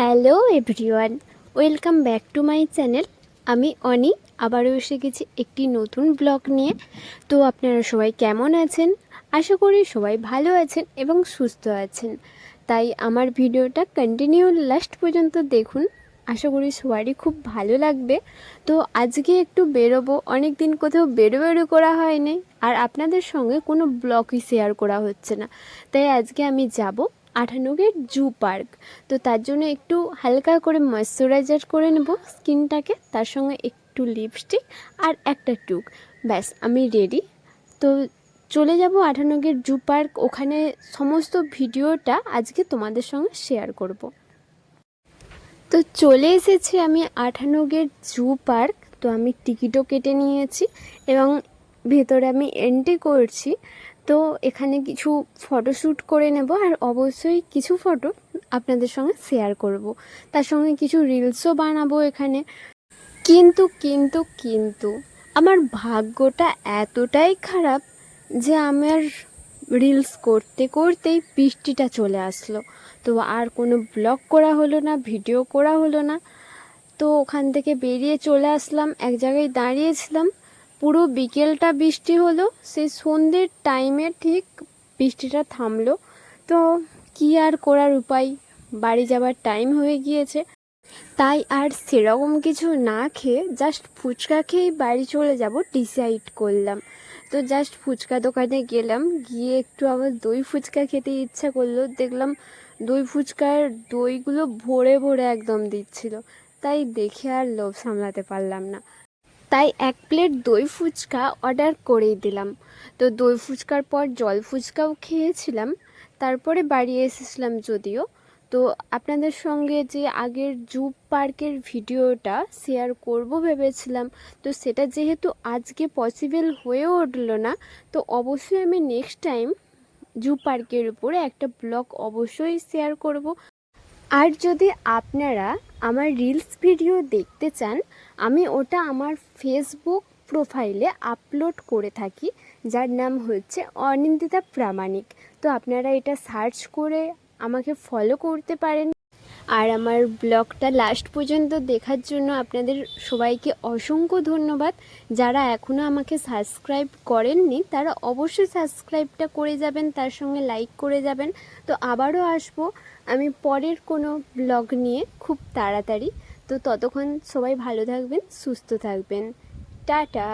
Hello everyone, welcome back to my channel. আমি অনি, আবারও এসে গেছি একটি নতুন ব্লগ নিয়ে। তো আপনারা সবাই কেমন আছেন? আশা করি সবাই ভালো আছেন এবং সুস্থ আছেন। তাই আমার ভিডিওটা কন্টিনিউ লাস্ট পর্যন্ত দেখুন। আশা করি সবারই খুব ভালো লাগবে। তো আজকে একটু বেরোবো। অনেক দিন কোথাও বেরো বেরো করা হয়নি। আর আপনাদের সঙ্গে কোনো ব্লগই শেয়ার করা হচ্ছে না। তাই আজকে আমি যাব আঠানুগের জু পার্ক। তো তার জন্য একটু হালকা করে ময়শ্চারাইজার করে নেব স্কিনটাকে, তার সঙ্গে একটু লিপস্টিক আর একটা টুক। ব্যাস, আমি রেডি। তো চলে যাব আঠানুগের জু পার্ক। ওখানে সমস্ত ভিডিওটা আজকে তোমাদের সঙ্গে শেয়ার করব। তো চলে এসেছি আমি আঠানুগের জু পার্ক। তো আমি টিকিটও কেটে নিয়েছি এবং ভেতরে আমি এন্ট্রি করছি। তো এখানে কিছু ফটোশ্যুট করে নেব আর অবশ্যই কিছু ফটো আপনাদের সঙ্গে শেয়ার করব। তার সঙ্গে কিছু রিলসও বানাবো এখানে। কিন্তু কিন্তু কিন্তু আমার ভাগ্যটা এতটাই খারাপ যে আমার রিলস করতে করতেই বৃষ্টিটা চলে আসলো। তো আর কোনো ব্লগ করা হলো না ভিডিও করা হলো না। তো ওখান থেকে বেরিয়ে চলে আসলাম, এক জায়গায় দাঁড়িয়েছিলাম। পুরো বিকেলটা বৃষ্টি হলো, সেই সন্ধ্যের টাইমে ঠিক বৃষ্টিটা থামলো। তো কী আর করার উপায়? বাড়ি যাবার টাইম হয়ে গিয়েছে। তাই আর সেরকম কিছু না খেয়ে জাস্ট ফুচকা খেয়েই বাড়ি চলে যাব ডিসাইড করলাম। তো জাস্ট ফুচকা দোকানে গেলাম, গিয়ে একটু আবার দই ফুচকা খেতে ইচ্ছা করল। দেখলাম দই ফুচকার দইগুলো ভরে ভরে একদম দিচ্ছিল। তাই দেখে আর লোভ সামলাতে পারলাম না। তাই এক প্লেট দই ফুচকা অর্ডার করেই দিলাম। তো দই ফুচকার পর জল ফুচকাও খেয়েছিলাম, তারপরে বাড়ি এসেছিলাম যদিও। তো আপনাদের সঙ্গে যে আগের জু পার্কের ভিডিওটা শেয়ার করব ভেবেছিলাম, তো সেটা যেহেতু আজকে পসিবল হয়ে উঠল না, তো অবশ্যই আমি নেক্সট টাইম জু পার্কের উপরে একটা ব্লগ অবশ্যই শেয়ার করব। আর যদি আপনারা আমার রিলস ভিডিও দেখতে চান, আমি ওটা আমার ফেসবুক প্রোফাইলে আপলোড করে থাকি, যার নাম হচ্ছে অনিন্দিতা প্রামাণিক। তো আপনারা এটা সার্চ করে আমাকে ফলো করতে পারেন। আর আমার ব্লগটা লাস্ট পর্যন্ত দেখার জন্য আপনাদের সবাইকে অসংখ্য ধন্যবাদ। যারা এখনও আমাকে সাবস্ক্রাইব করেননি, তারা অবশ্যই সাবস্ক্রাইবটা করে যাবেন, তার সঙ্গে লাইক করে যাবেন। তো আবারও আসব আমি পরের কোনো ব্লগ নিয়ে খুব তাড়াতাড়ি। তো ততক্ষণ সবাই ভালো থাকবেন, সুস্থ থাকবেন। টাটা!